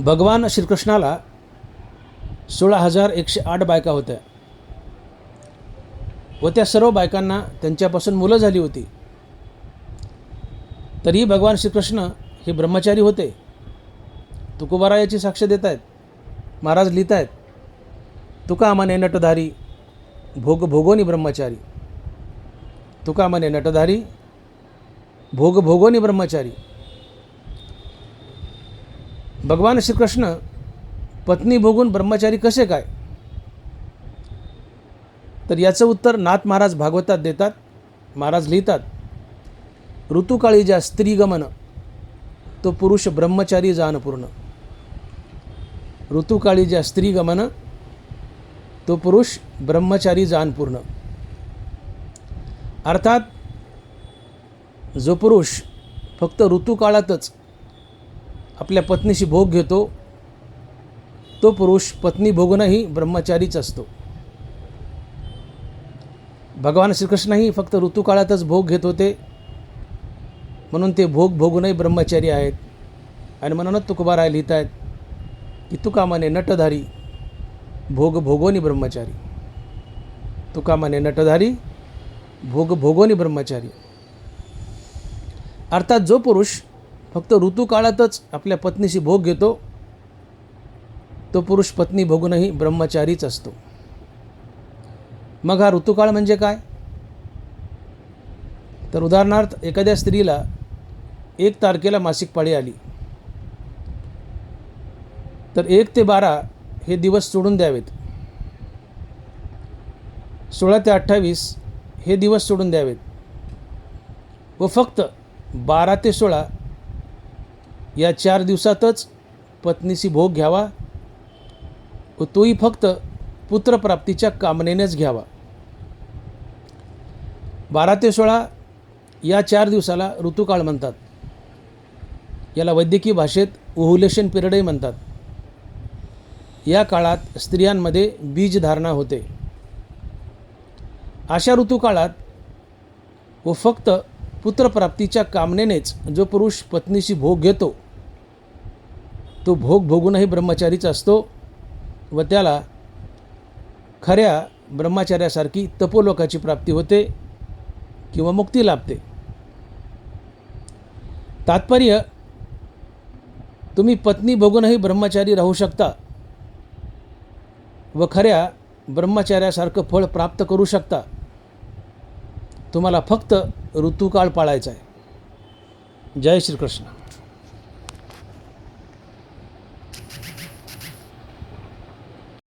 भगवान श्रीकृष्णाला सोळा हजार एकशे आठ बायका होत्या. व त्या सर्व बायकांना त्यांच्यापासून मुलं झाली होती. तरीही भगवान श्रीकृष्ण हे ब्रह्मचारी होते. तुकोबारा याची साक्ष देत आहेत महाराज लिहित आहेत तुकामाने नटधारी भोग भोगोनी ब्रह्मचारी. तुकामाने नटधारी भोग भोगोनी ब्रह्मचारी. भगवान श्रीकृष्ण पत्नी भोगून ब्रह्मचारी कसे काय? तर याचं उत्तर नाथ महाराज भागवतात देतात महाराज लिहितात ऋतुकाळी ज्या स्त्रीगमन तो पुरुष ब्रह्मचारी जानपूर्ण ऋतुकाळी ज्या स्त्रीगमन तो पुरुष ब्रह्मचारी जानपूर्ण अर्थात जो पुरुष फक्त ऋतुकाळातच आपल्या पत्नीशी भोग घेतो तो पुरुष पत्नी भोगूनही ब्रह्मचारीच असतो. भगवान श्रीकृष्णही फक्त ऋतुकाळातच भोग घेत होते म्हणून ते भोग भोगूनही ब्रह्मचारी आहेत. आणि म्हणूनच तुकोबाराय लिहित आहेत की तुकामाने नटधारी भोग भोगोनी ब्रह्मचारी. तुकामाने नटधारी भोग भोगोनी ब्रह्मचारी. अर्थात जो पुरुष फक्त ऋतुकाळातच आपल्या पत्नीशी भोग घेतो तो पुरुष पत्नी भोगूनही ब्रह्मचारीच असतो. मग हा ऋतुकाळ म्हणजे काय? तर उदाहरणार्थ एखाद्या स्त्रीला एक तारखेला मासिक पाळी आली. तर एक ते बारा हे दिवस सोडून द्यावेत. सोळा ते अठ्ठावीस हे दिवस सोडून द्यावेत. व फक्त बारा ते सोळा या चार दिवसातच पत्नीशी भोग घ्यावा व तोही फक्त पुत्रप्राप्तीच्या कामनेनेच घ्यावा. बारा ते सोळा या चार दिवसाला ऋतुकाळ म्हणतात. याला वैद्यकीय भाषेत ओहुलेशन पिरियडही म्हणतात. या काळात स्त्रियांमध्ये बीजधारणा होते. अशा ऋतुकाळात व फक्त पुत्रप्राप्तीच्या कामनेनेच जो पुरुष पत्नीशी भोग घेतो तो भोग भोगूनही ब्रह्मचारीच असतो व त्याला खऱ्या ब्रह्मचार्यासारखी तपोलोकाची प्राप्ती होते किंवा मुक्ती लाभते. तात्पर्य तुम्ही पत्नी बघूनही ब्रह्मचारी राहू शकता व खऱ्या ब्रह्मचार्यासारखं फळ प्राप्त करू शकता. तुम्हाला फक्त ऋतुकाळ पाळायचा आहे. जय श्रीकृष्ण.